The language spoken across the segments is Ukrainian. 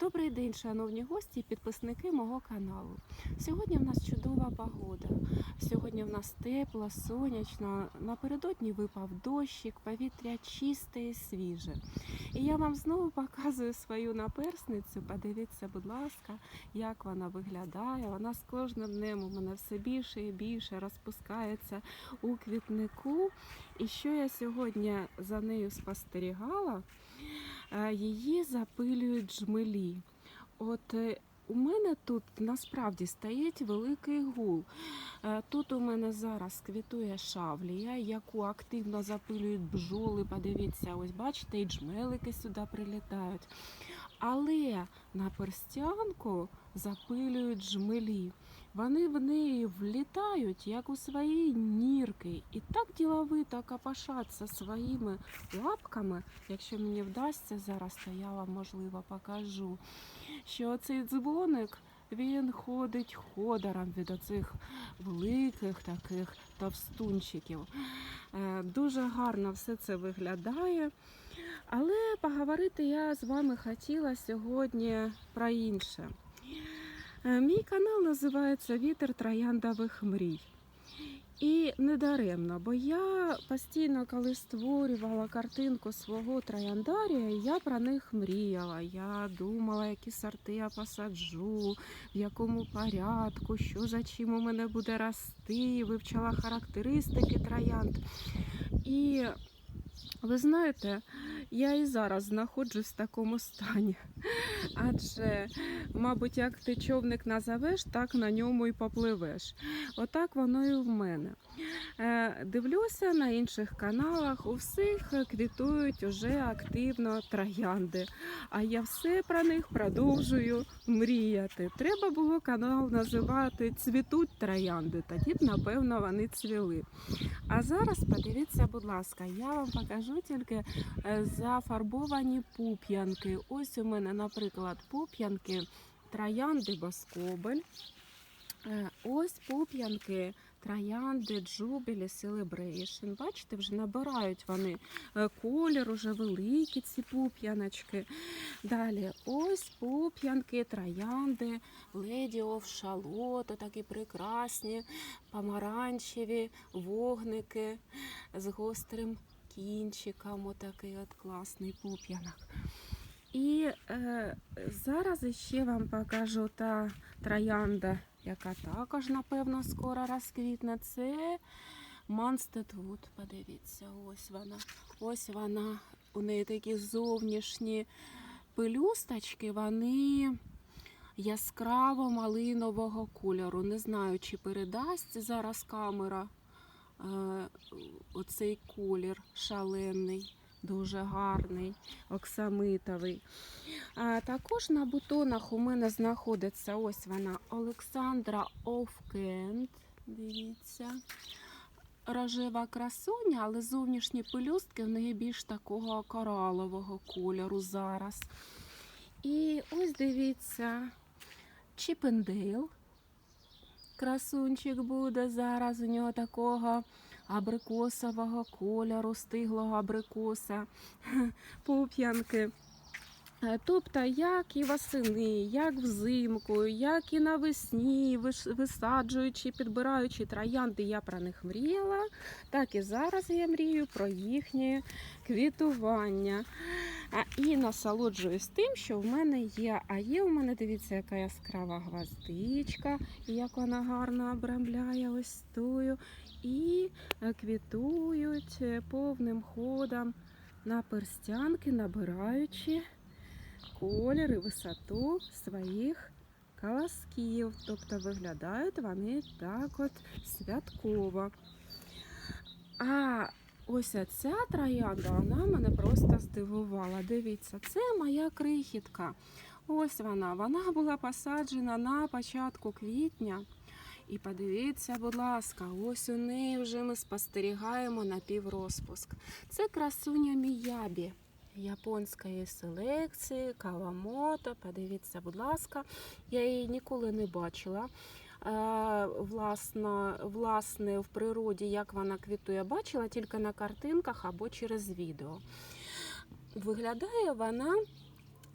Добрий день, шановні гості і підписники мого каналу. Сьогодні в нас чудова погода. Сьогодні в нас тепло, сонячно. Напередодні випав дощик, повітря чисте і свіже. І я вам знову показую свою наперсницю. Подивіться, будь ласка, як вона виглядає. Вона з кожним днем у мене все більше і більше розпускається у квітнику. І що я сьогодні за нею спостерігала? Е, її запилюють жмелі. От е, у мене тут насправді стоїть великий гул. Е, Тут у мене зараз квітує шавлія, яку активно запилюють бджоли. Подивіться, ось бачите, і джмелики сюди прилітають. Але на перстянку запилюють жмелі. Вони в неї влітають, як у свої нірки, і так діловито копошаться своїми лапками. Якщо мені вдасться зараз, то я вам можливо покажу, що цей дзвоник він ходить ходором від оцих великих таких товстунчиків. Е, Дуже гарно все це виглядає. Але поговорити я з вами хотіла сьогодні про інше. Е, Мій канал називається Вітер трояндових мрій. І не даремно, бо я постійно, коли створювала картинку свого трояндарія, я про них мріяла. Я думала, які сорти я посаджу, в якому порядку, що за чим у мене буде рости, вивчала характеристики троянд. І ви знаєте, я і зараз знаходжусь в такому стані. Адже, мабуть, як ти човник назовеш, так на ньому і попливеш. Отак воно і в мене. Е, Дивлюся на інших каналах, у всіх квітують уже активно троянди. А я все про них продовжую мріяти. Треба було канал називати Цвітуть троянди. Тоді б, напевно, вони цвіли. А зараз подивіться, будь ласка, я вам покажу тільки е, зафарбовані пуп'янки. Ось у мене, наприклад, пуп'янки троянди Боскобель. Е, Ось пуп'янки троянди Jubilee Celebration. Бачите, вже набирають вони е, колір, уже великі ці пуп'яночки. Далі ось пуп'янки троянди Lady of Charlotte, такі прекрасні, помаранчеві вогники з гострим кінчиком. Отакий от класний пуп'янок. І е, зараз ще вам покажу та троянда, яка також, напевно, скоро розквітне. Це Манстедвуд. Подивіться, ось вона. Ось вона. У неї такі зовнішні пелюсточки, вони яскраво малинового кольору. Не знаю, чи передасть зараз камера оцей колір шалений. Дуже гарний, оксамитовий. А також на бутонах у мене знаходиться ось вона Олександра Овкент. Дивіться. Рожева красуня, але зовнішні пелюстки в неї більш такого коралового кольору зараз. І ось дивіться, Чіпендейл. Красунчик буде зараз у нього такого абрикосового кольору, стиглого абрикоса, пуп'янки. Е, Тобто, як і восени, як взимку, як і навесні, висаджуючи, підбираючи троянди, я про них мріяла, так і зараз я мрію про їхнє квітування. І насолоджуюсь тим, що в мене є. А є у мене, дивіться, яка яскрава гвоздичка, як вона гарно обрамляє ось тою. І е, квітують е, повним ходом на перстянки, набираючи колір і висоту своїх колосків. Тобто виглядають вони так от святково. А ось ця троянда, вона мене просто здивувала. Дивіться, це моя крихітка. Ось вона. Вона була посаджена на початку квітня. І подивіться, будь ласка, ось у неї вже ми спостерігаємо напіврозпуск. Це красуня Міябі японської селекції, Кавамото. Подивіться, будь ласка, я її ніколи не бачила. Е, Власно, власне, в природі, як вона квітує, бачила тільки на картинках або через відео. Виглядає вона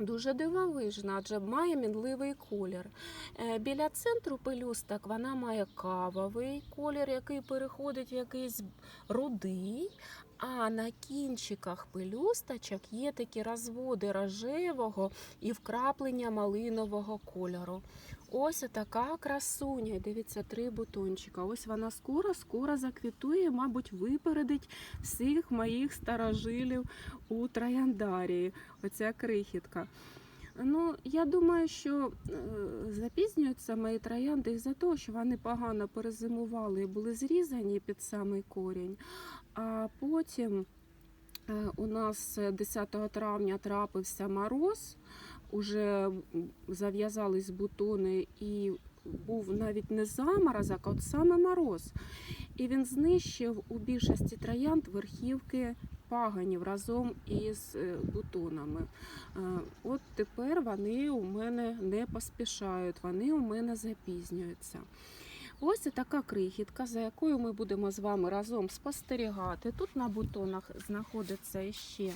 Дуже дивовижна, адже має мінливий колір. Е, Біля центру пелюсток вона має кавовий колір, який переходить в якийсь рудий. А на кінчиках пелюсточок є такі розводи рожевого і вкраплення малинового кольору. Ось така красуня. Дивіться, три бутончика. Ось вона скоро, скоро заквітує, мабуть, випередить всіх моїх старожилів у трояндарії. Оця крихітка. Ну, я думаю, що е, запізнюються мої троянди із-за того, що вони погано перезимували і були зрізані під самий корінь. А потім е, у нас 10 травня трапився мороз, уже зав'язались бутони і був навіть не заморозок, а от саме мороз. І він знищив у більшості троянд верхівки паганів разом із е, бутонами. Е, От тепер вони у мене не поспішають, вони у мене запізнюються. Ось така крихітка, за якою ми будемо з вами разом спостерігати. Тут на бутонах знаходиться ще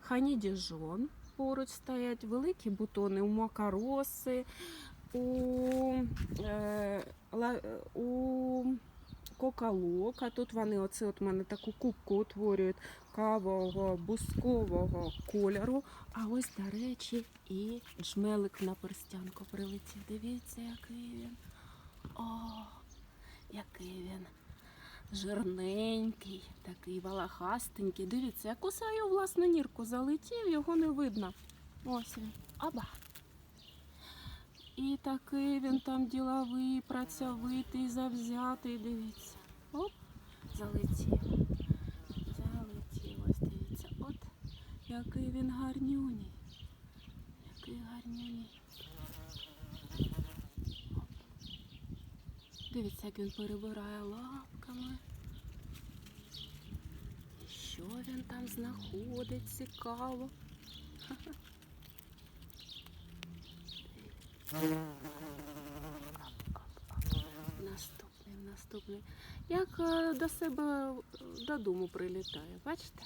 ханідіжон. Поруч стоять великі бутони у макароси, у, е, у кокалока. Тут вони оце от мене таку кубку утворюють кавового, бускового кольору. А ось, до речі, і джмелик на перстянку прилетів. Дивіться, який він. О, який він жирненький, такий валахастенький. Дивіться, як у свою власну нірку залетів, його не видно. Ось він. Аба. І такий він там діловий, працьовитий, завзятий. Дивіться. Оп, залетів. Залетів. Ось дивіться. От який він гарнюній. Який гарнюній. Оп. Дивіться, як він перебирає лапками. Що він там знаходить цікаво. Наступний, наступний. Як е, до себе додому прилітає, бачите?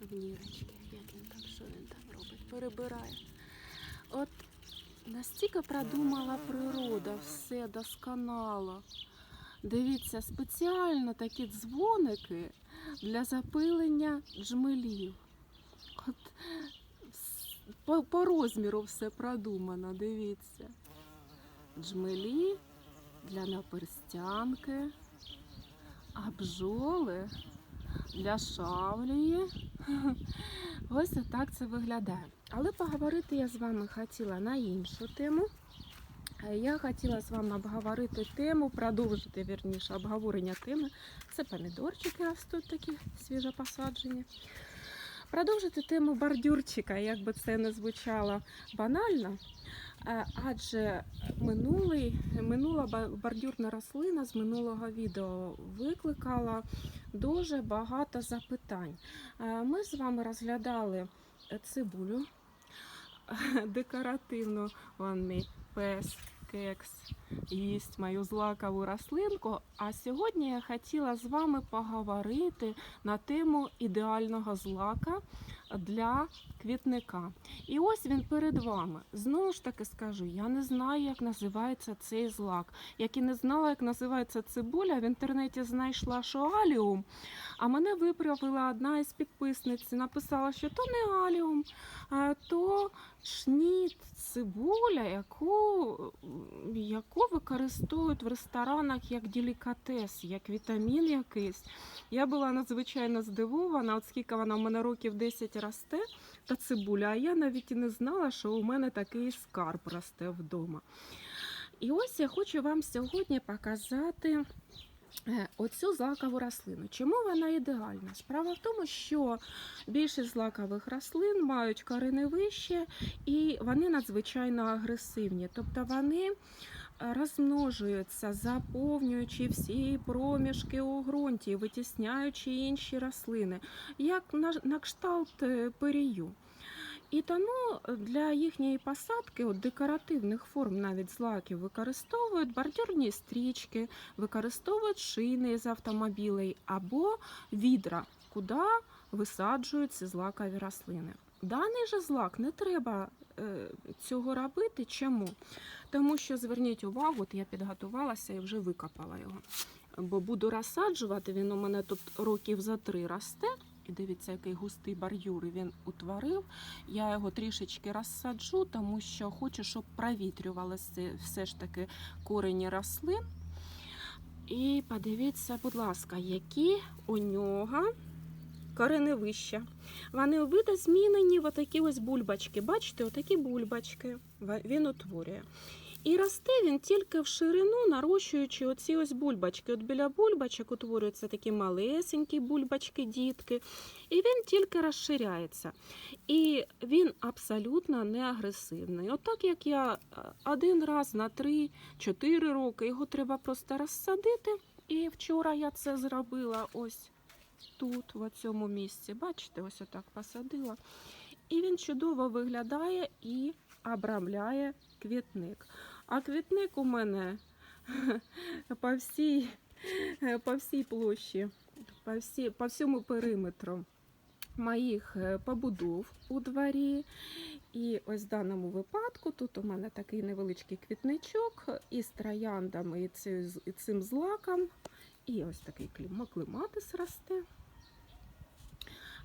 В нірочки, як він там, що він там робить, перебирає. От настільки продумала природа, все досконало. Дивіться, спеціально такі дзвоники для запилення джмелів. От по, по розміру все продумано, дивіться. Джмелі для наперстянки, а бджоли для шавлії. Ось так це виглядає. Але поговорити я з вами хотіла на іншу тему. Е, Я хотіла з вами обговорити тему, продовжити вірніше обговорення теми. Це помідорчики ростуть такі свіжопосаджені. Продовжити тему бордюрчика, як би це не звучало банально. Е, Адже минулий, минула бордюрна рослина з минулого відео викликала дуже багато запитань. Е, Ми з вами розглядали цибулю декоративну. Вон пес кекс їсть мою злакову рослинку. А сьогодні я хотіла з вами поговорити на тему ідеального злака для квітника. І ось він перед вами. Знову ж таки скажу, я не знаю, як називається цей злак. Як і не знала, як називається цибуля, в інтернеті знайшла що аліум. А мене виправила одна із підписниць, написала, що то не аліум, а то шніт, цибуля, яку, яку використовують в ресторанах як делікатес, як вітамін якийсь. Я була надзвичайно здивована, от скільки вона в мене років 10 росте, та цибуля, а я навіть і не знала, що у мене такий скарб росте вдома. І ось я хочу вам сьогодні показати оцю злакову рослину. Чому вона ідеальна? Справа в тому, що більшість злакових рослин мають кореневище і вони надзвичайно агресивні. Тобто вони е, розмножуються, заповнюючи всі проміжки у ґрунті, витісняючи інші рослини, як на, на кшталт е, перію. І тому для їхньої посадки, от декоративних форм навіть злаків, використовують бордюрні стрічки, використовують шини з автомобілей або відра, куди висаджують ці злакові рослини. Даний же злак не треба е, цього робити. Чому? Тому що зверніть увагу, от я підготувалася і вже викопала його. Бо буду розсаджувати, він у мене тут років за три росте. І дивіться, який густий бордюр він утворив. Я його трішечки розсаджу, тому що хочу, щоб провітрювалося все ж таки корені рослин. І подивіться, будь ласка, які у нього кореневища. Вони видозмінені отакі ось бульбачки. Бачите, отакі бульбачки він утворює. І росте він тільки в ширину, нарощуючи оці ось бульбачки. От біля бульбачок утворюються такі малесенькі бульбачки, дітки, і він тільки розширяється. І він абсолютно не агресивний. Отак як я е, один раз на 3-4 роки його треба просто розсадити. І вчора я це зробила ось тут, в цьому місці. Бачите, ось отак посадила. І він чудово виглядає і обрамляє квітник. А квітник у мене по всій, по всій площі, по, всі, по всьому периметру моїх е, побудов у дворі. І ось в даному випадку тут у мене такий невеличкий квітничок із трояндами і цим, і цим злаком. І ось такий кліма- клематис росте.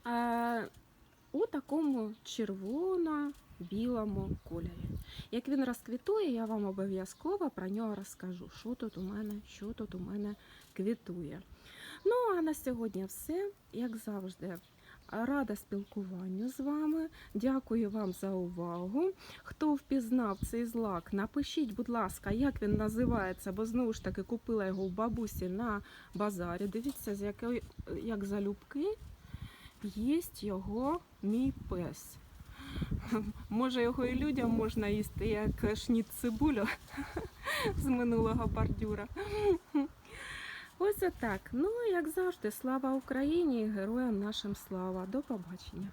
А, у такому червоно-білому кольорі. Як він розквітує, я вам обов'язково про нього розкажу, що тут у мене, що тут у мене квітує. Ну, а на сьогодні все, як завжди. Рада спілкуванню з вами. Дякую вам за увагу. Хто впізнав цей злак, напишіть, будь ласка, як він називається, бо знову ж таки купила його у бабусі на базарі. Дивіться, з якої, як залюбки їсть його мій пес. Може, його і людям можна їсти, як шніт цибулю з минулого бордюра. Ось отак. Ну, як завжди, слава Україні і героям нашим слава. До побачення.